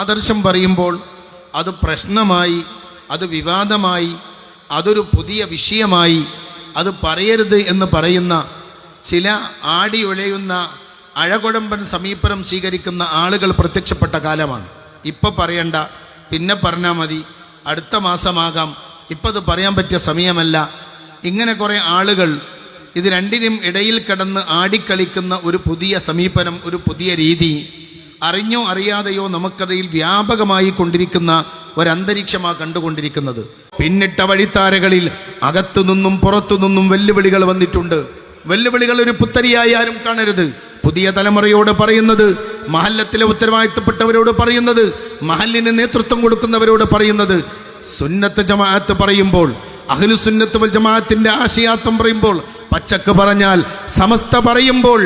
ആദർശം പറയുമ്പോൾ അത് പ്രശ്നമായി അത് വിവാദമായി അതൊരു പുതിയ വിഷയമായി അത് പറയരുത് എന്ന് പറയുന്ന ചില ആടി ഉലയുന്ന അഴകുഴമ്പൻ സമീപനം സ്വീകരിക്കുന്ന ആളുകൾ പ്രത്യക്ഷപ്പെട്ട കാലമാണ്. ഇപ്പം പറയണ്ട പിന്നെ പറഞ്ഞാൽ മതി അടുത്ത മാസമാകാം ഇപ്പം അത് പറയാൻ പറ്റിയ സമയമല്ല. ഇങ്ങനെ കുറേ ആളുകൾ ഇത് രണ്ടിനും ഇടയിൽ കിടന്ന് ആടിക്കളിക്കുന്ന ഒരു പുതിയ സമീപനം ഒരു പുതിയ രീതി അറിഞ്ഞോ അറിയാതെയോ നമുക്കതിൽ വ്യാപകമായി കൊണ്ടിരിക്കുന്ന ഒരന്തരീക്ഷമാ കണ്ടുകൊണ്ടിരിക്കുന്നത്. പിന്നിട്ട വഴിത്താരകളിൽ അകത്തു നിന്നും പുറത്തു നിന്നും വെല്ലുവിളികൾ വന്നിട്ടുണ്ട്. വെല്ലുവിളികൾ ഒരു പുത്തരിയായി ആരും കാണരുത്. പുതിയ തലമുറയോട് പറയുന്നത് മഹല്ലത്തിലെ ഉത്തരവാദിത്തപ്പെട്ടവരോട് പറയുന്നത് മഹല്ലിന് നേതൃത്വം കൊടുക്കുന്നവരോട് പറയുന്നത്. സുന്നത്ത് ജമാഅത്ത് പറയുമ്പോൾ അഖിലു സുന്നത്ത് വൽ ജമാഅത്തിന്റെ ആശയാത്വം പറയുമ്പോൾ പച്ചക്ക് പറഞ്ഞാൽ സമസ്ത പറയുമ്പോൾ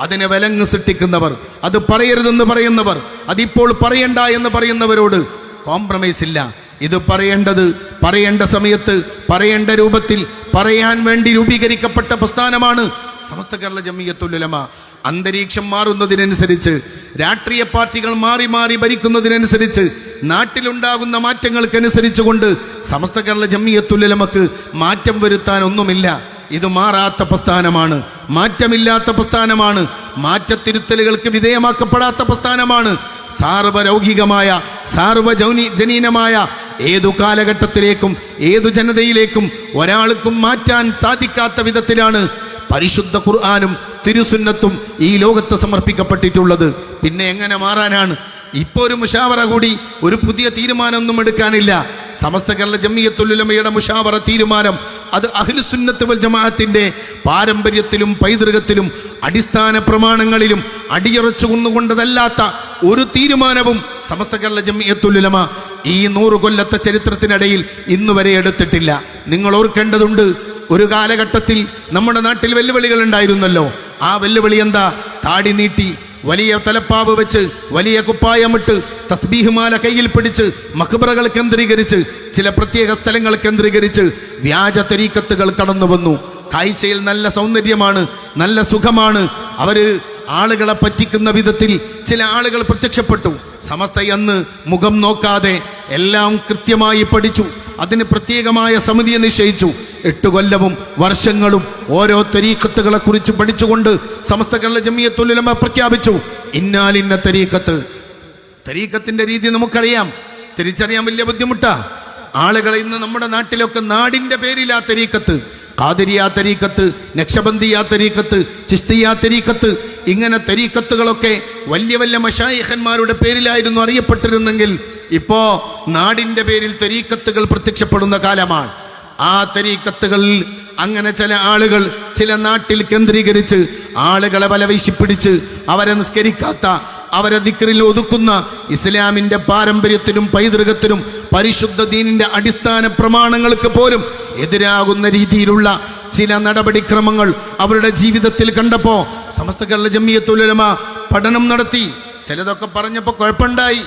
അതിനെ വിലങ്ങ് സൃഷ്ടിക്കുന്നവർ അത് പറയരുതെന്ന് പറയുന്നവർ അതിപ്പോൾ പറയണ്ട എന്ന് പറയുന്നവരോട് കോംപ്രമൈസ് ഇല്ല. ഇത് പറയേണ്ടത് പറയേണ്ട സമയത്ത് പറയേണ്ട രൂപത്തിൽ പറയാൻ വേണ്ടി രൂപീകരിക്കപ്പെട്ട പ്രസ്ഥാനമാണ് സമസ്ത കേരള ജമിയത്തുലമ അന്തരീക്ഷം മാറുന്നതിനനുസരിച്ച് രാഷ്ട്രീയ പാർട്ടികൾ മാറി മാറി ഭരിക്കുന്നതിനനുസരിച്ച് നാട്ടിലുണ്ടാകുന്ന മാറ്റങ്ങൾക്കനുസരിച്ച് കൊണ്ട് സമസ്ത കേരള ജമിയത്തുലമക്ക് മാറ്റം വരുത്താൻ ഒന്നുമില്ല. ഇത് മാറാത്ത പ്രസ്ഥാനമാണ് മാറ്റമില്ലാത്ത പ്രസ്ഥാനമാണ് മാറ്റത്തിരുത്തലുകൾക്ക് വിധേയമാക്കപ്പെടാത്ത പ്രസ്ഥാനമാണ്. സാർവലൗകികമായ സാർവജൗനി ജനീനമായ ഏതു കാലഘട്ടത്തിലേക്കും ഏതു ജനതയിലേക്കും ഒരാൾക്കും മാറ്റാൻ സാധിക്കാത്ത വിധത്തിലാണ് പരിശുദ്ധ ഖുർആാനും തിരുസുന്നത്തും ഈ ലോകത്ത് സമർപ്പിക്കപ്പെട്ടിട്ടുള്ളത്. പിന്നെ എങ്ങനെ മാറാനാണ്? ഇപ്പോൾ ഒരു മുഷാവറ കൂടി ഒരു പുതിയ തീരുമാനമൊന്നും എടുക്കാനില്ല. സമസ്ത കേരള ജമ്മിയത്തുലുലമയുടെ മുഷാവറ തീരുമാനം അത് അഖിലുസുന്നത്ത് വൽ ജമാഅത്തിന്റെ പാരമ്പര്യത്തിലും പൈതൃകത്തിലും അടിസ്ഥാന പ്രമാണങ്ങളിലും അടിയറച്ചു കൊണ്ടുകൊണ്ടതല്ലാത്ത ഒരു തീരുമാനവും സമസ്ത കേരള ജമിയത്തുലമ ഈ നൂറ് കൊല്ലത്തെ ചരിത്രത്തിനിടയിൽ ഇന്നു വരെ എടുത്തിട്ടില്ല. നിങ്ങൾ ഓർക്കേണ്ടതുണ്ട് ഒരു കാലഘട്ടത്തിൽ നമ്മുടെ നാട്ടിൽ വെല്ലുവിളികൾ ഉണ്ടായിരുന്നല്ലോ. ആ വെല്ലുവിളി എന്താ? താടി നീട്ടി വലിയ തലപ്പാവ് വെച്ച് വലിയ കുപ്പായമിട്ട് തസ്ബീഹുമാല കയ്യിൽ പിടിച്ച് മക്ബറകൾ കേന്ദ്രീകരിച്ച് ചില പ്രത്യേക സ്ഥലങ്ങൾ കേന്ദ്രീകരിച്ച് വ്യാജ തരീക്കത്തുകൾ കടന്നു വന്നു. കാഴ്ചയിൽ നല്ല സൗന്ദര്യമാണ് നല്ല സുഖമാണ്. അവർ ആളുകളെ പറ്റിക്കുന്ന വിധത്തിൽ ചില ആളുകൾ പ്രത്യക്ഷപ്പെട്ടു. സമസ്ത അന്ന് മുഖം നോക്കാതെ എല്ലാം കൃത്യമായി പഠിച്ചു. അതിന് പ്രത്യേകമായ സമിതിയെ നിശ്ചയിച്ചു. എട്ട് കൊല്ലവും വർഷങ്ങളും ഓരോ തരീക്കത്തുകളെ കുറിച്ച് പഠിച്ചുകൊണ്ട് സമസ്ത കേരള ജമിയത്തുലമ പ്രഖ്യാപിച്ചു. ഇന്നാലിന്ന തരീക്കത്ത്. തരീക്കത്തിന്റെ രീതി നമുക്കറിയാം. തിരിച്ചറിയാൻ വലിയ ബുദ്ധിമുട്ടാ. ആളുകളെ ഇന്ന് നമ്മുടെ നാട്ടിലൊക്കെ നാടിന്റെ പേരിലാ തരീക്കത്ത്. കാതിരിയാ തരീക്കത്ത് നക്ഷബന്ദിയാ തരീക്കത്ത് ചിസ്തിയാ തരീക്കത്ത്. ഇങ്ങനെ തരീക്കത്തുകളൊക്കെ വലിയ വലിയ മഷായിഹന്മാരുടെ പേരിലായിരുന്നു അറിയപ്പെട്ടിരുന്നെങ്കിൽ ഇപ്പോ നാടിന്റെ പേരിൽ തരീക്കത്തുകൾ പ്രത്യക്ഷപ്പെടുന്ന കാലമാണ്. ആ തരീക്കത്തുകളിൽ അങ്ങനെ ചില ആളുകൾ ചില നാട്ടിൽ കേന്ദ്രീകരിച്ച് ആളുകളെ വലവീശിപ്പിടിച്ച് അവരെ നിസ്കരിക്കാത്ത അവരെ ദിക്റിൽ ഒതുക്കുന്ന ഇസ്ലാമിന്റെ പാരമ്പര്യത്തിനും പൈതൃകത്തിനും പരിശുദ്ധ ദീനിന്റെ അടിസ്ഥാന പ്രമാണങ്ങൾക്ക് പോലും എതിരാകുന്ന രീതിയിലുള്ള ചില നടപടിക്രമങ്ങൾ അവരുടെ ജീവിതത്തിൽ കണ്ടപ്പോൾ സമസ്ത കേരള ജമ്മിയത്തുലമ പഠനം നടത്തി. ചിലതൊക്കെ പറഞ്ഞപ്പോൾ കുഴപ്പമുണ്ടായി.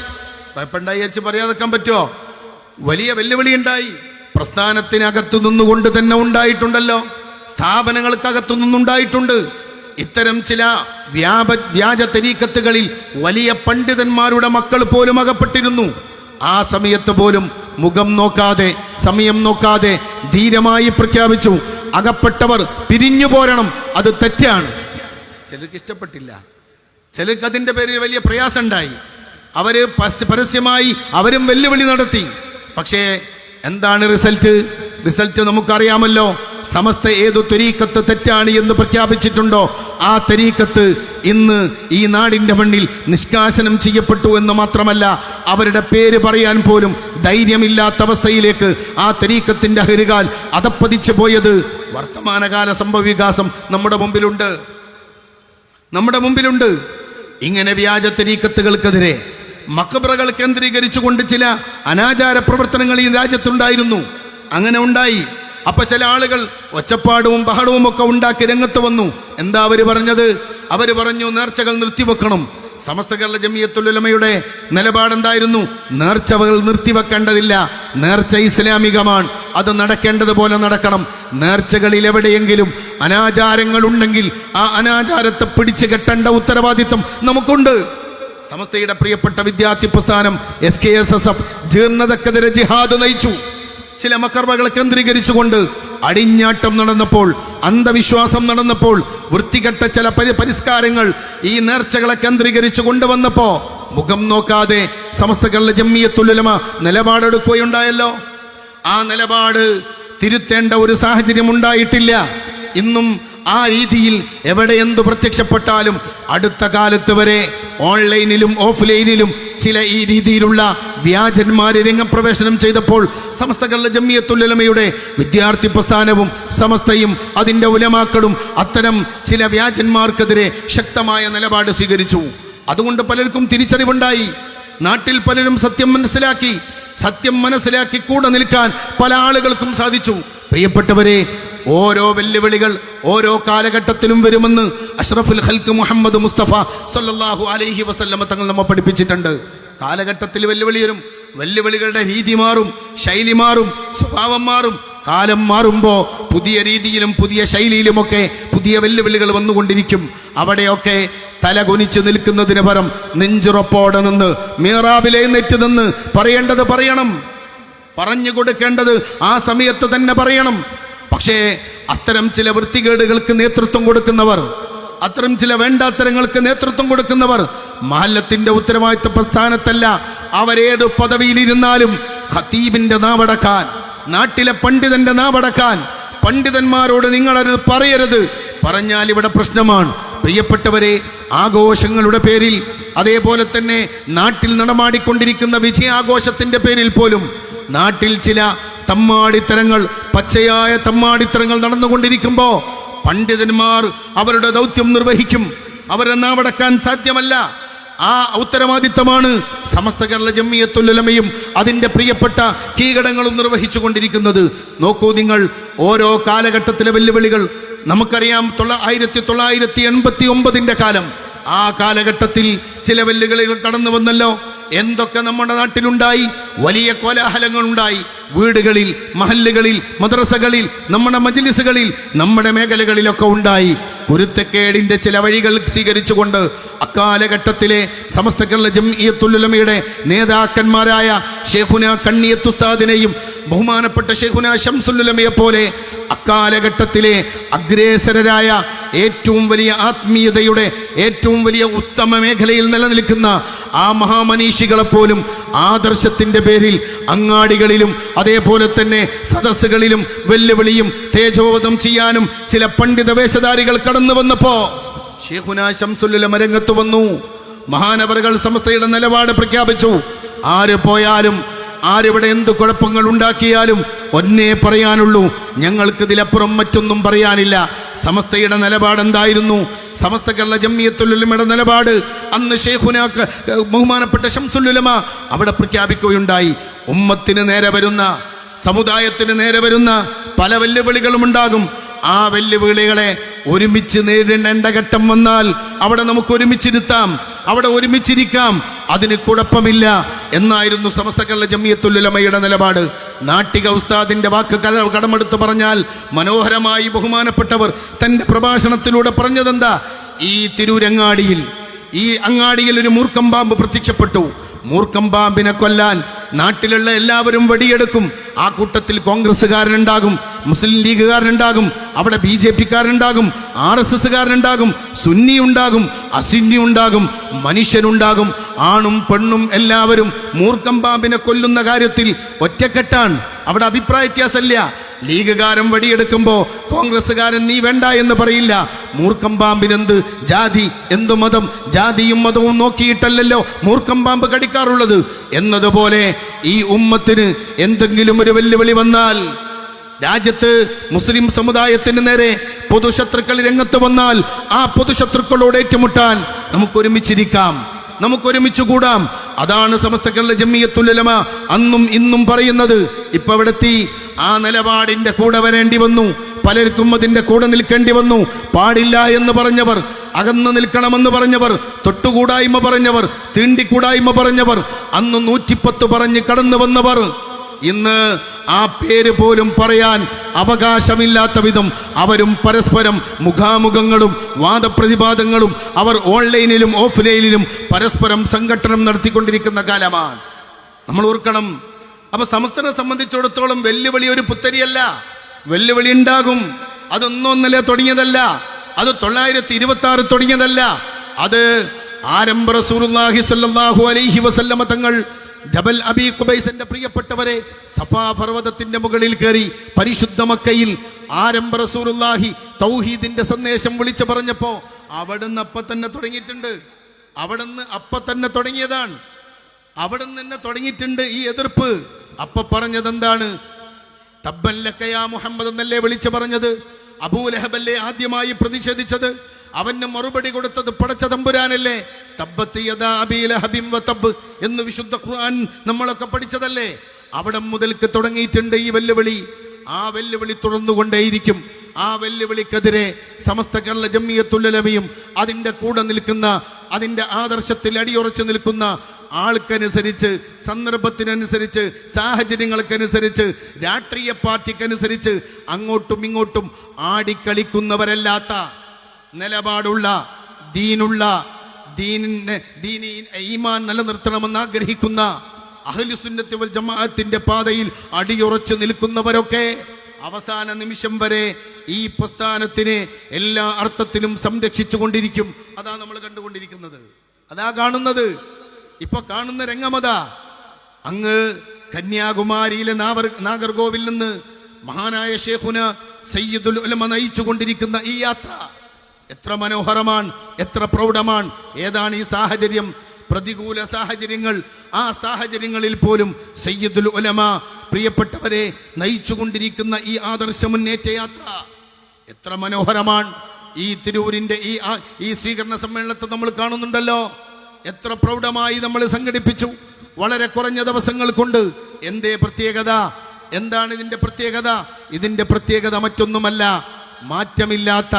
കുഴപ്പമുണ്ടായി വിചാരിച്ച് പറയാതെക്കാൻ പറ്റുമോ വലിയ വെല്ലുവിളി ഉണ്ടായി. പ്രസ്ഥാനത്തിനകത്തു നിന്നുകൊണ്ട് തന്നെ ഉണ്ടായിട്ടുണ്ടല്ലോ. സ്ഥാപനങ്ങൾക്കകത്തു നിന്നുണ്ടായിട്ടുണ്ട്. ഇത്തരം ചില വ്യാപ വ്യാജ തെരീക്കത്തുകളിൽ വലിയ പണ്ഡിതന്മാരുടെ മക്കൾ പോലും അകപ്പെട്ടിരുന്നു. ആ സമയത്ത് പോലും മുഖം നോക്കാതെ സമയം നോക്കാതെ ധീരമായി പ്രഖ്യാപിച്ചു. അകപ്പെട്ടവർ പിരിഞ്ഞു പോരണം അത് തെറ്റാണ്. ചിലർക്ക് ഇഷ്ടപ്പെട്ടില്ല. ചിലർക്ക് അതിന്റെ പേരിൽ വലിയ പ്രയാസം ഉണ്ടായി അവർ പരസ്യമായി അവരും വെല്ലുവിളി നടത്തി. പക്ഷേ എന്താണ് റിസൾട്ട് റിസൾട്ട് നമുക്കറിയാമല്ലോ. സമസ്ത ഏതു തെരീക്കത്ത് തെറ്റാണ് എന്ന് പ്രഖ്യാപിച്ചിട്ടുണ്ടോ? ആ തെരീക്കത്ത് ഇന്ന് ഈ നാടിന്റെ മണ്ണിൽ നിഷ്കാശനം ചെയ്യപ്പെട്ടു എന്ന് മാത്രമല്ല അവരുടെ പേര് പറയാൻ പോലും ധൈര്യമില്ലാത്ത അവസ്ഥയിലേക്ക് ആ തെരീക്കത്തിന്റെ അഹരുകാൽ അതപ്പതിച്ചു പോയത്. വർത്തമാനകാല സംഭവവികാസം നമ്മുടെ മുമ്പിലുണ്ട്. നമ്മുടെ മുമ്പിലുണ്ട്. ഇങ്ങനെ വ്യാജ തെരീക്കത്തുകൾക്കെതിരെ മക്കബ്രകൾ കേന്ദ്രീകരിച്ചുകൊണ്ട് ചില അനാചാര പ്രവർത്തനങ്ങൾ ഈ രാജ്യത്തുണ്ടായിരുന്നു. അങ്ങനെ ഉണ്ടായി. അപ്പൊ ചില ആളുകൾ ഒച്ചപ്പാടും ബഹളവും ഒക്കെ ഉണ്ടാക്കി രംഗത്ത് വന്നു. എന്താ അവർ പറഞ്ഞത്? അവർ പറഞ്ഞു നേർച്ചകൾ നിർത്തിവെക്കണം. സമസ്ത കേരള ജമിയത്തുലമയുടെ നിലപാടെന്തായിരുന്നു? നേർച്ചകൾ നിർത്തിവെക്കേണ്ടതില്ല. നേർച്ച ഇസ്ലാമികമാണ്. അത് നടക്കേണ്ടതുപോലെ നടക്കണം. നേർച്ചകളിൽ എവിടെയെങ്കിലും അനാചാരങ്ങൾ ഉണ്ടെങ്കിൽ ആ അനാചാരത്തെ പിടിച്ചു കെട്ടേണ്ട ഉത്തരവാദിത്വം നമുക്കുണ്ട്. സമസ്തയുടെ പ്രിയപ്പെട്ട വിദ്യാർത്ഥി പ്രസ്ഥാനം S K S S F ജീർണതക്കെതിരെ ജിഹാദ് നയിച്ചു. ചില മക്കർവകളെ കേന്ദ്രീകരിച്ചുകൊണ്ട് അടിഞ്ഞാട്ടം നടന്നപ്പോൾ അന്ധവിശ്വാസം നടന്നപ്പോൾ വൃത്തികെട്ട ചില പരി പരിഷ്കാരങ്ങൾ ഈ നേർച്ചകളെ കേന്ദ്രീകരിച്ചു കൊണ്ടുവന്നപ്പോ മുഖം നോക്കാതെ സമസ്തകളുടെ ജമ്മിയത്തുലമ നിലപാടെടുക്കുകയുണ്ടായല്ലോ. ആ നിലപാട് തിരുത്തേണ്ട ഒരു സാഹചര്യം ഉണ്ടായിട്ടില്ല. ഇന്നും ആ രീതിയിൽ എവിടെ എന്തു പ്രത്യക്ഷപ്പെട്ടാലും അടുത്ത കാലത്ത് വരെ ഓൺലൈനിലും ഓഫ്ലൈനിലും ചില ഈ രീതിയിലുള്ള വ്യാജന്മാർ രംഗപ്രവേശനം ചെയ്തപ്പോൾ സമസ്ത കള്ള ജമ്മിയത്തുല്ലമയുടെ വിദ്യാർത്ഥി പ്രസ്ഥാനവും സമസ്തയും അതിന്റെ ഉലമാക്കളും അത്തരം ചില വ്യാജന്മാർക്കെതിരെ ശക്തമായ നിലപാട് സ്വീകരിച്ചു. അതുകൊണ്ട് പലർക്കും തിരിച്ചറിവുണ്ടായി. നാട്ടിൽ പലരും സത്യം മനസ്സിലാക്കി സത്യം മനസ്സിലാക്കി കൂടെ നിൽക്കാൻ പല ആളുകൾക്കും സാധിച്ചു. പ്രിയപ്പെട്ടവരെ ഓരോ വെല്ലുവിളികൾ ഓരോ കാലഘട്ടത്തിലും വരുമെന്ന് അഷ്റഫുൽ ഹൽക്ക് മുഹമ്മദ് മുസ്തഫ സല്ലല്ലാഹു അലൈഹി വസല്ലമ തങ്ങൾ നമ്മെ പഠിപ്പിച്ചിട്ടുണ്ട്. കാലഘട്ടത്തിൽ വെല്ലുവിളി വരും വെല്ലുവിളികളുടെ രീതി മാറും ശൈലി മാറും സ്വഭാവം മാറും. കാലം മാറുമ്പോൾ പുതിയ രീതിയിലും പുതിയ ശൈലിയിലുമൊക്കെ പുതിയ വെല്ലുവിളികൾ വന്നുകൊണ്ടിരിക്കും. അവിടെയൊക്കെ തല കുനിച്ചു നിൽക്കുന്നതിന് പരം നെഞ്ചുറപ്പോടെ നിന്ന് മീറാബിലെ നെറ്റ് നിന്ന് പറയേണ്ടത് പറയണം. പറഞ്ഞു കൊടുക്കേണ്ടത് ആ സമയത്ത് തന്നെ പറയണം. പക്ഷേ അത്തരം ചില വൃത്തികേടുകൾക്ക് നേതൃത്വം കൊടുക്കുന്നവർ അത്തരം ചില വേണ്ടാത്തരങ്ങൾക്ക് നേതൃത്വം കൊടുക്കുന്നവർ മഹല്ലത്തിന്റെ ഉത്തരവാദിത്ത പ്രസ്ഥാനത്തല്ല. അവരേത് പദവിയിലിരുന്നാലും ഖത്തീബിന്റെ നാവടക്കാൻ നാട്ടിലെ പണ്ഡിതന്റെ നാവടക്കാൻ പണ്ഡിതന്മാരോട് നിങ്ങളത് പറയരുത്. പറഞ്ഞാൽ ഇവിടെ പ്രശ്നമാണ്. പ്രിയപ്പെട്ടവരെ ആഘോഷങ്ങളുടെ പേരിൽ അതേപോലെ തന്നെ നാട്ടിൽ നടമാടിക്കൊണ്ടിരിക്കുന്ന വിജയാഘോഷത്തിന്റെ പേരിൽ പോലും നാട്ടിൽ ചില തമ്മാടിത്തരങ്ങൾ പച്ചയായ തമ്മാടിത്തരങ്ങൾ നടന്നുകൊണ്ടിരിക്കുമ്പോൾ പണ്ഡിതന്മാർ അവരുടെ ദൗത്യം നിർവഹിക്കും. അവരെ നാവടക്കാൻ സാധ്യമല്ല. ആ ഉത്തരവാദിത്തമാണ് സമസ്ത കേരള ജമ്മിയത്തുലമയും അതിന്റെ പ്രിയപ്പെട്ട കീകടങ്ങളും നിർവഹിച്ചു കൊണ്ടിരിക്കുന്നത് നോക്കൂ നിങ്ങൾ ഓരോ കാലഘട്ടത്തിലെ വെല്ലുവിളികൾ. നമുക്കറിയാം ആയിരത്തി തൊള്ളായിരത്തി എൺപത്തി ഒമ്പതിന്റെ കാലം. ആ കാലഘട്ടത്തിൽ ചില വെല്ലുവിളികൾ കടന്നു വന്നല്ലോ എന്തൊക്കെ നമ്മുടെ നാട്ടിലുണ്ടായി? വലിയ കോലാഹലങ്ങൾ ഉണ്ടായി വീടുകളിൽ മഹല്ലുകളിൽ മദ്രസകളിൽ നമ്മുടെ മജ്ലിസുകളിൽ നമ്മുടെ മേഖലകളിലൊക്കെ ഉണ്ടായി. കുരുത്തക്കേടിന്റെ ചില വഴികൾ സ്വീകരിച്ചുകൊണ്ട് അക്കാലഘട്ടത്തിലെ സമസ്ത കേരള ജംഇയ്യത്തുൽ നേതാക്കന്മാരായ ഷെയ്ഖുന കണ്ണിയത്തുസ്താദിനെയും ബഹുമാനപ്പെട്ട ഷെയ്ഖുന ശംസുല്ലമയെ പോലെ അക്കാലഘട്ടത്തിലെ അഗ്രേസരരായ ഏറ്റവും വലിയ ആത്മീയതയുടെ ഏറ്റവും വലിയ ഉത്തമ മേഖലയിൽ നിലനിൽക്കുന്ന ആ മഹാമനീഷികളെ പോലും ആദർശത്തിന്റെ പേരിൽ അങ്ങാടികളിലും അതേപോലെ തന്നെ സദസ്സുകളിലും വെല്ലുവിളിയും തേജോവധം ചെയ്യാനും ചില പണ്ഡിത വേഷധാരികൾ കടന്നു വന്നപ്പോ ശംസുല്ലുലമ രംഗത്ത് വന്നു. മഹാനവറുകൾ സമസ്തയുടെ നിലപാട് പ്രഖ്യാപിച്ചു. ആര് പോയാലും ആരിവിടെ എന്ത് കുഴപ്പങ്ങൾ ഉണ്ടാക്കിയാലും ഒന്നേ പറയാനുള്ളൂ. ഞങ്ങൾക്ക് ഇതിലപ്പുറം മറ്റൊന്നും പറയാനില്ല. സമസ്തയുടെ നിലപാടെന്തായിരുന്നു സമസ്ത കേരള ജമ്മിയത്തുലുലമയുടെ നിലപാട്. അന്ന് ഷെയ്ഖുന ബഹുമാനപ്പെട്ട ഷംസുല്ലുലമ അവിടെ പ്രഖ്യാപിക്കുകയുണ്ടായി. ഉമ്മത്തിന് നേരെ വരുന്ന സമുദായത്തിന് നേരെ വരുന്ന പല വെല്ലുവിളികളും ഉണ്ടാകും. ആ വെല്ലുവിളികളെ ഒരുമിച്ച് നേരിടേണ്ട ഘട്ടം വന്നാൽ അവിടെ നമുക്ക് ഒരുമിച്ചിരുത്താം. അവിടെ ഒരുമിച്ചിരിക്കാം. അതിന് കുഴപ്പമില്ല എന്നായിരുന്നു സമസ്ത കേരള ജമ്മിയത്തുല്ലുലമയുടെ നിലപാട്. നാട്ടിക ഉസ്താദിന്റെ വാക്ക് കല കടമെടുത്ത് പറഞ്ഞാൽ മനോഹരമായി ബഹുമാനപ്പെട്ടവർ തന്റെ പ്രഭാഷണത്തിലൂടെ പറഞ്ഞതെന്താ? ഈ തിരൂരങ്ങാടിയിൽ ഈ അങ്ങാടിയിൽ ഒരു മൂർക്കം പാമ്പ് പ്രത്യക്ഷപ്പെട്ടു. മൂർക്കം പാമ്പിനെ കൊല്ലാൻ നാട്ടിലുള്ള എല്ലാവരും വെടിയെടുക്കും. ആ കൂട്ടത്തിൽ കോൺഗ്രസ്സുകാരനുണ്ടാകും മുസ്ലിം ലീഗുകാരനുണ്ടാകും അവിടെ ബി ജെ പിക്കാരുണ്ടാകും ആർ എസ് എസ്സുകാരനുണ്ടാകും സുന്നി ഉണ്ടാകും അസുന്നി ഉണ്ടാകും മനുഷ്യനുണ്ടാകും ആണും പെണ്ണും എല്ലാവരും മൂർക്കം പാമ്പിനെ കൊല്ലുന്ന കാര്യത്തിൽ ഒറ്റക്കെട്ടാണ്. അവിടെ അഭിപ്രായ വ്യത്യാസമില്ല. ലീഗുകാരൻ വടിയെടുക്കുമ്പോൾ കോൺഗ്രസ്സുകാരൻ നീ വേണ്ട എന്ന് പറയില്ല. മൂർക്കം പാമ്പിനെന്ത് ജാതി എന്തു മതം ജാതിയും മതവും നോക്കിയിട്ടല്ലല്ലോ മൂർക്കം പാമ്പ് കടിക്കാറുള്ളത്. എന്നതുപോലെ ഈ ഉമ്മത്തിന് എന്തെങ്കിലും ഒരു വെല്ലുവിളി വന്നാൽ രാജ്യത്ത് മുസ്ലിം സമുദായത്തിന് നേരെ പൊതുശത്രുക്കൾ രംഗത്ത് വന്നാൽ ആ പൊതുശത്രുക്കളോട് ഏറ്റുമുട്ടാൻ നമുക്ക് ഒരുമിച്ചിരിക്കാം നമുക്ക് ഒരുമിച്ച് കൂടാം അതാണ് സമസ്ത കേരള ജമ്മിയത്തുലമ അന്നും ഇന്നും പറയുന്നത്. ഇപ്പൊ അവിടെത്തി ആ നിലപാടിന്റെ കൂടെ വരേണ്ടി വന്നു. പലർക്കും അതിന്റെ കൂടെ നിൽക്കേണ്ടി വന്നു. പാടില്ല എന്ന് പറഞ്ഞവർ അകന്നു നിൽക്കണമെന്ന് പറഞ്ഞവർ തൊട്ടുകൂടായ്മ പറഞ്ഞവർ തീണ്ടിക്കൂടായ്മ പറഞ്ഞവർ അന്ന് നൂറ്റിപ്പത്ത് പറഞ്ഞ് കടന്നു വന്നവർ ഇന്ന് ആ പേര് പോലും പറയാൻ അവകാശമില്ലാത്ത വിധം അവരും പരസ്പരം മുഖാമുഖങ്ങളും വാദപ്രതിവാദങ്ങളും അവർ ഓൺലൈനിലും ഓഫ്ലൈനിലും പരസ്പരം സംഘടനം നടത്തിക്കൊണ്ടിരിക്കുന്ന കാലമാണ്. നമ്മൾ ഓർക്കണം അപ്പൊ സമസ്തനെ സംബന്ധിച്ചിടത്തോളം വെല്ലുവിളി ഒരു പുത്തരിയല്ല. വെല്ലുവിളി ഉണ്ടാകും അതൊന്നൊന്നല്ല തുടങ്ങിയതല്ല. അത് തൊള്ളായിരത്തി ഇരുപത്തി ആറ് തുടങ്ങിയതല്ല. അത് ആരംഭ സ്വല്ലല്ലാഹു അലൈഹി വസല്ലമ തങ്ങൾ ജബൽ അബി കുബൈസന്റെ പ്രിയപ്പെട്ടവരെ സഫാ പർവതത്തിന്റെ മുകളിൽ കയറി പരിശുദ്ധ മക്കയിൽ ആരംഭ റസൂലുള്ളാഹി തൗഹീദിന്റെ സന്ദേശം വിളിച്ചു പറഞ്ഞപ്പോ അവിടുന്ന് അപ്പൊ തന്നെ തുടങ്ങിയിട്ടുണ്ട്. അവിടുന്ന് അപ്പൊ തന്നെ തുടങ്ങിയതാണ്. അവിടുന്ന് തന്നെ തുടങ്ങിയിട്ടുണ്ട് ഈ എതിർപ്പ്. അപ്പൊ പറഞ്ഞത് എന്താണ് തബ്ബല്ലക്കയാ മുഹമ്മദ് എന്നല്ലേ വിളിച്ചു പറഞ്ഞത്? അബൂലഹബല്ലേ ആദ്യമായി പ്രതിഷേധിച്ചത്? അവന് മറുപടി കൊടുത്തത് പടച്ച തമ്പുരാനല്ലേ? തബ്ബത്ത് എന്ന് വിശുദ്ധ ഖുർആൻ നമ്മളൊക്കെ പഠിച്ചതല്ലേ? അവിടെ മുതൽക്ക് തുടങ്ങിയിട്ടുണ്ട് ഈ വെല്ലുവിളി. ആ വെല്ലുവിളി തുടർന്നുകൊണ്ടേയിരിക്കും. ആ വെല്ലുവിളിക്കെതിരെ സമസ്ത കേരള ജമ്മിയത്തുല്ലലമയും അതിന്റെ കൂടെ നിൽക്കുന്ന അതിന്റെ ആദർശത്തിൽ അടിയുറച്ചു നിൽക്കുന്ന ആൾക്കനുസരിച്ച് സന്ദർഭത്തിനനുസരിച്ച് സാഹചര്യങ്ങൾക്കനുസരിച്ച് രാഷ്ട്രീയ പാർട്ടിക്കനുസരിച്ച് അങ്ങോട്ടും ഇങ്ങോട്ടും ആടിക്കളിക്കുന്നവരല്ലാത്ത നിലപാടുള്ള ദീനുള്ള ഈമാൻ നിലനിർത്തണമെന്ന് ആഗ്രഹിക്കുന്ന അഹ്ലുസുന്നത്തി വൽ ജമാഅത്തിന്റെ പാതയിൽ അടിയുറച്ചു നിൽക്കുന്നവരൊക്കെ അവസാന നിമിഷം വരെ ഈ പ്രസ്ഥാനത്തിനെ എല്ലാ അർത്ഥത്തിലും സംരക്ഷിച്ചു കൊണ്ടിരിക്കും അതാ നമ്മൾ കണ്ടുകൊണ്ടിരിക്കുന്നത്. അതാ കാണുന്നത്. ഇപ്പൊ കാണുന്ന രംഗമതാ അങ്ങ് കന്യാകുമാരിയിലെ നാവർ നാഗർകോവിൽ നിന്ന് മഹാനായ ഷേഖുന സയ്യിദുൽ ഉലമ നയിച്ചു കൊണ്ടിരിക്കുന്ന ഈ യാത്ര. എത്ര മനോഹരമാണ് എത്ര പ്രൗഢമാണ് ഏതാണ് ഈ സാഹചര്യം? പ്രതികൂല സാഹചര്യങ്ങൾ. ആ സാഹചര്യങ്ങളിൽ പോലും സയ്യിദുൽ ഉലമ പ്രിയപ്പെട്ടവരെ നയിച്ചുകൊണ്ടിരിക്കുന്ന ഈ ആദർശ മുന്നേറ്റ യാത്ര. എത്ര മനോഹരമാണ് ഈ തിരൂരിന്റെ ഈ ഈ സ്വീകരണ സമ്മേളനത്തെ നമ്മൾ കാണുന്നുണ്ടല്ലോ. എത്ര പ്രൗഢമായി നമ്മൾ സംഘടിപ്പിച്ചു. വളരെ കുറഞ്ഞ ദിവസങ്ങൾ കൊണ്ട്. എന്തേ പ്രത്യേകത? എന്താണ് ഇതിന്റെ പ്രത്യേകത? ഇതിന്റെ പ്രത്യേകത മറ്റൊന്നുമല്ല. മാറ്റമില്ലാത്ത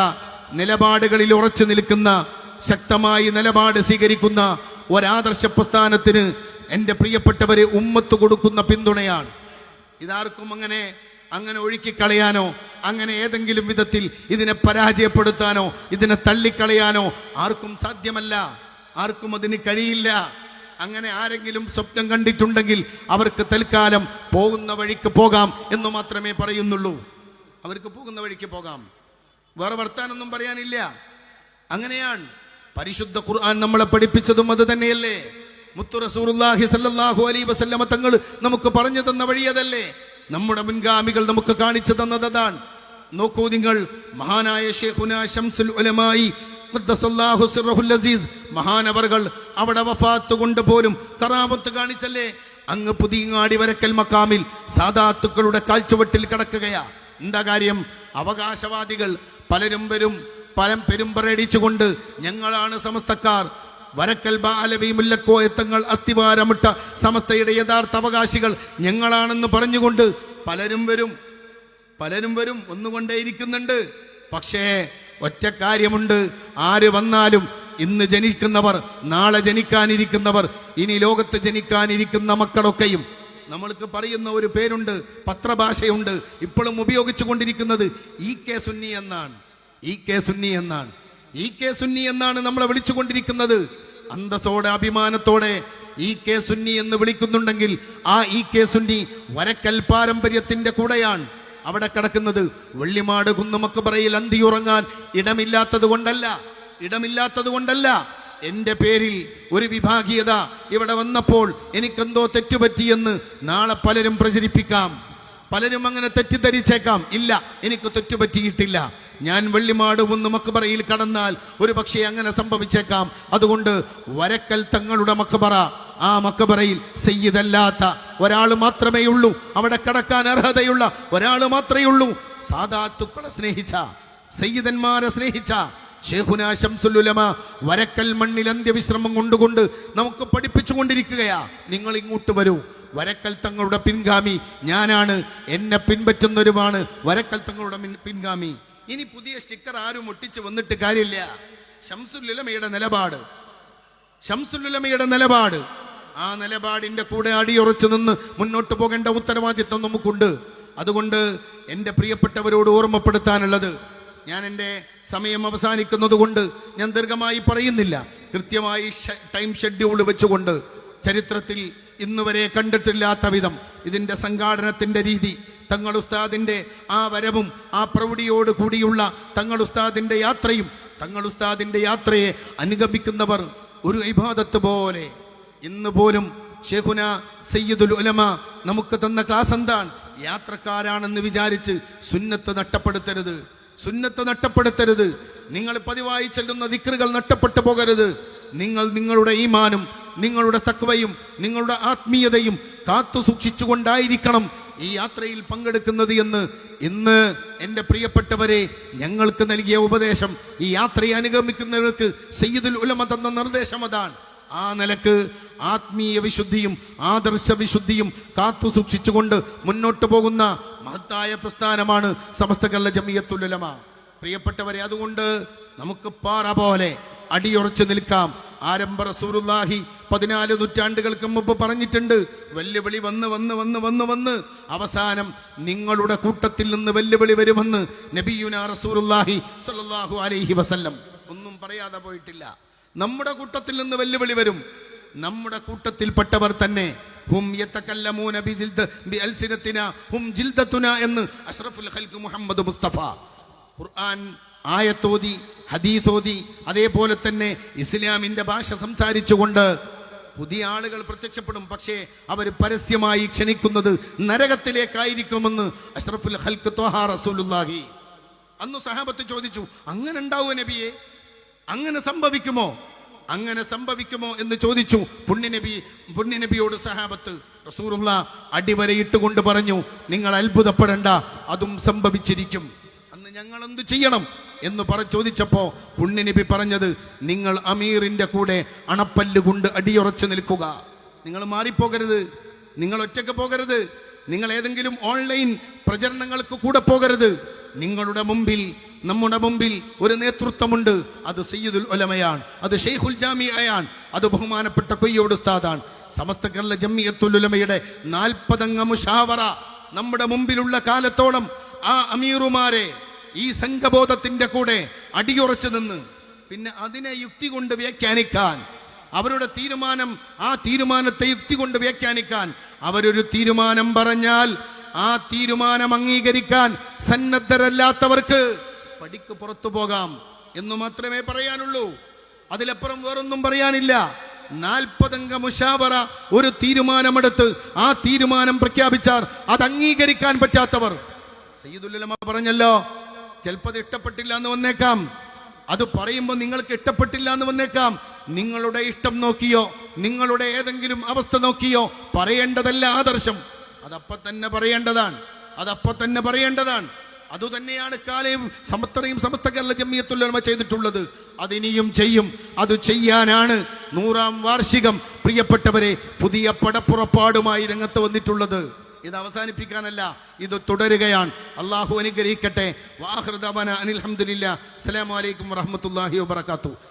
നിലപാടുകളിൽ ഉറച്ചു നിൽക്കുന്ന ശക്തമായി നിലപാട് സ്വീകരിക്കുന്ന ഒരാദർശ പ്രസ്ഥാനത്തിന് എന്റെ പ്രിയപ്പെട്ടവരെ ഉമ്മത്ത് കൊടുക്കുന്ന പിന്തുണയാണ്. ഇതാർക്കും അങ്ങനെ അങ്ങനെ ഒഴുക്കിക്കളയാനോ അങ്ങനെ ഏതെങ്കിലും വിധത്തിൽ ഇതിനെ പരാജയപ്പെടുത്താനോ ഇതിനെ തള്ളിക്കളയാനോ ആർക്കും സാധ്യമല്ല. ആർക്കും അതിന് കഴിയില്ല. അങ്ങനെ ആരെങ്കിലും സ്വപ്നം കണ്ടിട്ടുണ്ടെങ്കിൽ അവർക്ക് തൽക്കാലം പോകുന്ന വഴിക്ക് പോകാം എന്ന് മാത്രമേ പറയുന്നുള്ളൂ. അവർക്ക് പോകുന്ന വഴിക്ക് പോകാം. വേറെ വർത്താനൊന്നും പറയാനില്ല. അങ്ങനെയാണ് പരിശുദ്ധ ഖുർആൻ നമ്മളെ പഠിപ്പിച്ചതും അത് തന്നെയല്ലേ? മുത്തു റസൂലുള്ളാഹി സല്ലല്ലാഹു അലൈഹി വസല്ലമ തങ്ങൾ നമുക്ക് പറഞ്ഞു തന്ന വഴി അതല്ലേ? നമ്മുടെ മുൻഗാമികൾ നമുക്ക് കാണിച്ചു തന്നത് അതാണ്. നോക്കൂ നിങ്ങൾ മഹാനായ ഷേഖുന ഷംസുൽ ഉലമായി അസീസ് അവിടെ വഫാത്ത് കൊണ്ട് പോലും കറാമത്ത് കാണിച്ചല്ലേ? അങ്ങ് പുതിയങ്ങാടി വരക്കൽ മക്കാമിൽ സാധാത്തുക്കളുടെ കാൽച്ചുവട്ടിൽ കിടക്കുകയാ. എന്താ കാര്യം? അവകാശവാദികൾ പലരും വരും പലം പെരുമ്പറയടിച്ചുകൊണ്ട് ഞങ്ങളാണ് സമസ്തക്കാർ. വരക്കൽ ബാലവി മുല്ലക്കോയത്തങ്ങൾ അസ്ഥിവാരമിട്ട സമസ്തയുടെ യഥാർത്ഥ അവകാശികൾ ഞങ്ങളാണെന്ന് പറഞ്ഞുകൊണ്ട് പലരും വരും പലരും വരും ഒന്നുകൊണ്ടേയിരിക്കുന്നുണ്ട് പക്ഷേ ഒറ്റ കാര്യമുണ്ട്. ആര് വന്നാലും ഇന്ന് ജനിക്കുന്നവർ നാളെ ജനിക്കാനിരിക്കുന്നവർ ഇനി ലോകത്ത് ജനിക്കാനിരിക്കുന്ന മക്കളൊക്കെയും നമ്മൾക്ക് പറയുന്ന ഒരു പേരുണ്ട് പത്രഭാഷയുണ്ട്. ഇപ്പോഴും ഉപയോഗിച്ചു കൊണ്ടിരിക്കുന്നത് ഇ കെ സുന്നി എന്നാണ്. ഇ കെ സുന്നി എന്നാണ്. ഇ കെ സുന്നി എന്നാണ് നമ്മളെ വിളിച്ചുകൊണ്ടിരിക്കുന്നത്. അന്തസ്സോടെ അഭിമാനത്തോടെ ഇ കെ സുന്നി എന്ന് വിളിക്കുന്നുണ്ടെങ്കിൽ ആ ഇ കെ സുന്നി വരക്കൽ പാരമ്പര്യത്തിന്റെ കൂടെയാണ് അവിടെ കിടക്കുന്നത്. വെള്ളിമാട് കുന്നുമക്കബറയിൽ അന്തിയുറങ്ങാൻ ഇടമില്ലാത്തത് കൊണ്ടല്ല ഇടമില്ലാത്തത് കൊണ്ടല്ല എന്റെ പേരിൽ ഒരു വിഭാഗീയത ഇവിടെ വന്നപ്പോൾ എനിക്കെന്തോ തെറ്റുപറ്റിയെന്ന് നാളെ പലരും പ്രചരിപ്പിക്കാം. പലരും അങ്ങനെ തെറ്റിദ്ധരിച്ചേക്കാം. ഇല്ല എനിക്ക് തെറ്റുപറ്റിയിട്ടില്ല. ഞാൻ വെള്ളിമാട് ഒന്ന് മക്ബറയിൽ കടന്നാൽ ഒരു പക്ഷേ അങ്ങനെ സംഭവിച്ചേക്കാം. അതുകൊണ്ട് വരക്കൽ തങ്ങളുടെ മക്ബറ. ആ മക്കുപറയിൽ സയ്യിദല്ലാത്ത ഒരാൾ മാത്രമേ ഉള്ളൂ. അവിടെ കടക്കാൻ അർഹതയുള്ള ഒരാൾ മാത്രമേ ഉള്ളൂ. സാധാത്തുക്കളെ സ്നേഹിച്ച സയ്യിദന്മാരെ സ്നേഹിച്ച ഷേഖുന ശംസുലുലമ വരക്കൽ മണ്ണിൽ അന്ത്യവിശ്രമം കൊണ്ടുകൊണ്ട് നമുക്ക് പഠിപ്പിച്ചു കൊണ്ടിരിക്കുകയാ നിങ്ങൾ ഇങ്ങോട്ട് വരൂ. വരക്കൽ തങ്ങളുടെ പിൻഗാമി. ഞാനാണ്. എന്നെ പിൻപറ്റുന്നൊരുമാണ് വരക്കൽ തങ്ങളുടെ പിൻഗാമി. ഇനി പുതിയ സ്റ്റിക്കർ ആരും ഒട്ടിച്ച് വന്നിട്ട് കാര്യമില്ല. ശംസുല്ലമയുടെ നിലപാട്. ശംസുല്ലമയുടെ നിലപാട്. ആ നിലപാടിന്റെ കൂടെ അടിയുറച്ചു നിന്ന് മുന്നോട്ട് പോകേണ്ട ഉത്തരവാദിത്വം നമുക്കുണ്ട്. അതുകൊണ്ട് എന്റെ പ്രിയപ്പെട്ടവരോട് ഓർമ്മപ്പെടുത്താനുള്ളത് ഞാൻ എന്റെ സമയം അവസാനിക്കുന്നതുകൊണ്ട് ഞാൻ ദീർഘമായി പറയുന്നില്ല. കൃത്യമായി ടൈം ഷെഡ്യൂൾ വെച്ചുകൊണ്ട് ചരിത്രത്തിൽ ഇന്നുവരെ കണ്ടിട്ടില്ലാത്ത വിധം ഇതിന്റെ സംഘാടനത്തിന്റെ രീതി തങ്ങൾ ഉസ്താദിന്റെ ആ വരവും ആ പ്രൗഢിയോട് കൂടിയുള്ള തങ്ങൾ ഉസ്താദിന്റെ യാത്രയും തങ്ങൾ ഉസ്താദിന്റെ യാത്രയെ അനുഗമിക്കുന്നവർ ഒരു ഇബാദത്ത് പോലെ. ഇന്ന് പോലും ഷെഹുന സയ്യിദുൽ ഉലമ നമുക്ക് തന്ന ക്ലാസ് എന്താണ്? യാത്രക്കാരാണെന്ന് വിചാരിച്ച് സുന്നത്ത് നഷ്ടപ്പെടുത്തരുത്. സുന്നത്ത് നഷ്ടപ്പെടുത്തരുത്. നിങ്ങൾ പതിവായി ചെല്ലുന്ന ദിക്റുകൾ നഷ്ടപ്പെട്ടു പോകരുത്. നിങ്ങൾ നിങ്ങളുടെ ഈമാനും നിങ്ങളുടെ തക്വയും നിങ്ങളുടെ ആത്മീയതയും കാത്തു സൂക്ഷിച്ചുകൊണ്ടായിരിക്കണം ഈ യാത്രയിൽ പങ്കെടുക്കുന്നത് എന്ന്. ഇന്ന് എന്റെ പ്രിയപ്പെട്ടവരെ ഞങ്ങൾക്ക് നൽകിയ ഉപദേശം ഈ യാത്രയെ അനുഗമിക്കുന്നവർക്ക് സയ്യിദുൽ ഉലമ തന്ന നിർദ്ദേശം അതാണ്. ആ നിലയ്ക്ക് ആത്മീയ വിശുദ്ധിയും ആദർശ വിശുദ്ധിയും കാത്തു സൂക്ഷിച്ചുകൊണ്ട് മുന്നോട്ട് പോകുന്ന മഹത്തായ പ്രസ്ഥാനമാണ് സമസ്ത കല്ല ജമിയത്തുലമ പ്രിയപ്പെട്ടവരെ അതുകൊണ്ട് നമുക്ക് പാറ പോലെ അടിയുറച്ചു നിൽക്കാം. ആരംഭ റസൂറുല്ലാഹി പതിനാല് നൂറ്റാണ്ടുകൾക്ക് മുമ്പ് പറഞ്ഞിട്ടുണ്ട് വെല്ലുവിളി വന്ന് വന്ന് വന്ന് വന്ന് വന്ന് അവസാനം നിങ്ങളുടെ കൂട്ടത്തിൽ നിന്ന് വെല്ലുവിളി വരുമെന്ന് നബിയുന റസൂറുല്ലാഹി സ്വല്ലല്ലാഹു അലൈഹി വസല്ലം. ഒന്നും പറയാതെ പോയിട്ടില്ല. നമ്മുടെ കൂട്ടത്തിൽ നിന്ന് വെല്ലുവിളി വരും. നമ്മുടെ കൂട്ടത്തിൽപ്പെട്ടവർ തന്നെ ഹും യതകല്ലമൂന ബിജിൽദ ബിഅൽസിനത്തിന ഹും ജിൽദത്തുന എന്ന് അഷ്റഫുൽ ഖൽഖ് മുഹമ്മദ് മുസ്തഫ. ഖുർആൻ ആയത്തോതി ഹദീസോതി അതേപോലെ തന്നെ ഇസ്ലാമിന്റെ ഭാഷ സംസാരിച്ചുകൊണ്ട് പുതിയ ആളുകൾ പ്രത്യക്ഷപ്പെടും. പക്ഷേ അവർ പരസ്യമായി ക്ഷണിക്കുന്നത് നരകത്തിലേക്കായിരിക്കുമെന്ന് അഷ്റഫുൽ ഖൽഖ് തോഹാ റസൂലുള്ളാഹി. അന്ന് സഹാബത്ത് ചോദിച്ചു അങ്ങനെ ഉണ്ടാവൂ നബിയെ? അങ്ങനെ സംഭവിക്കുമോ? അങ്ങനെ സംഭവിക്കുമോ എന്ന് ചോദിച്ചു. പുണ്യനബി പുണ്യനബിയോട് സഹാബത്ത് റസൂറുള്ള അടിവരയിട്ടുകൊണ്ട് പറഞ്ഞു നിങ്ങൾ അത്ഭുതപ്പെടേണ്ട അതും സംഭവിച്ചിരിക്കും. അന്ന് ഞങ്ങൾ എന്ത് ചെയ്യണം? എന്ന് പറ ചോദിച്ചപ്പോ പുണ്യനബി പറഞ്ഞത് നിങ്ങൾ അമീറിന്റെ കൂടെ അണപ്പല്ല് കൊണ്ട് അടിയുറച്ചു നിൽക്കുക. നിങ്ങൾ മാറിപ്പോകരുത്. നിങ്ങൾ ഒറ്റയ്ക്ക് പോകരുത്. നിങ്ങൾ ഏതെങ്കിലും ഓൺലൈൻ പ്രചരണങ്ങൾക്ക് കൂടെ പോകരുത്. നിങ്ങളുടെ മുമ്പിൽ നമ്മുടെ മുമ്പിൽ ഒരു നേതൃത്വമുണ്ട്. അത് സയ്യിദുൽ ഉലമയാണ് അത് ഷെയ്ഖുൽ ജാമിയാണ് അത് ബഹുമാനപ്പെട്ട കൊയ്യോട് ഉസ്താദാണ്. സമസ്ത കേരള ജമ്മിയത്തുൽ ഉലമയുടെ നാൽപ്പതംഗ മുഷാവറ നമ്മുടെ മുമ്പിലുള്ള കാലത്തോളം ആ അമീറുമാരെ ഈ സംഘബോധത്തിന്റെ കൂടെ അടിയുറച്ചു നിന്ന് പിന്നെ അതിനെ യുക്തി കൊണ്ട് വ്യാഖ്യാനിക്കാൻ അവരുടെ തീരുമാനം ആ തീരുമാനത്തെ യുക്തി കൊണ്ട് വ്യാഖ്യാനിക്കാൻ അവരൊരു തീരുമാനം പറഞ്ഞാൽ ആ തീരുമാനം അംഗീകരിക്കാൻ സന്നദ്ധരല്ലാത്തവർക്ക് പടിക്ക് പുറത്തു പോകാം എന്ന് മാത്രമേ പറയാനുള്ളൂ. അതിലപ്പുറം വേറൊന്നും പറയാനില്ല. നാൽപ്പതംഗ മുഷാവറ ഒരു തീരുമാനമെടുത്ത് ആ തീരുമാനം പ്രഖ്യാപിച്ചാൽ അത് അംഗീകരിക്കാൻ പറ്റാത്തവർ. സയ്യിദുല്ലമ പറഞ്ഞല്ലോ ചിലപ്പോൾ അത് ഇഷ്ടപ്പെട്ടില്ല എന്ന് വന്നേക്കാം. അത് പറയുമ്പോൾ നിങ്ങൾക്ക് ഇഷ്ടപ്പെട്ടില്ല എന്ന് വന്നേക്കാം. നിങ്ങളുടെ ഇഷ്ടം നോക്കിയോ നിങ്ങളുടെ ഏതെങ്കിലും അവസ്ഥ നോക്കിയോ പറയേണ്ടതല്ല ആദർശം. അതപ്പോ തന്നെ പറയേണ്ടതാണ്. അതപ്പോ തന്നെ പറയേണ്ടതാണ്. അതുതന്നെയാണ് കാലയും സമത്രയും സമസ്ത കേരള ജമ്മിയത്തുല്ലമ ചെയ്തിട്ടുള്ളത്. അതിനിയും ചെയ്യും. അത് ചെയ്യാനാണ് നൂറാം വാർഷികം പ്രിയപ്പെട്ടവരെ പുതിയ പടപ്പുറപ്പാടുമായി രംഗത്ത് വന്നിട്ടുള്ളത്. ഇത് അവസാനിപ്പിക്കാനല്ല ഇത് തുടരുകയാണ്. അള്ളാഹു അനുഗ്രഹിക്കട്ടെ. വാഹൃദാന അനിൽഹമ്മദില്ല അസ്സലാമലൈക്കും വറഹമത്തല്ലാഹി വാത്തു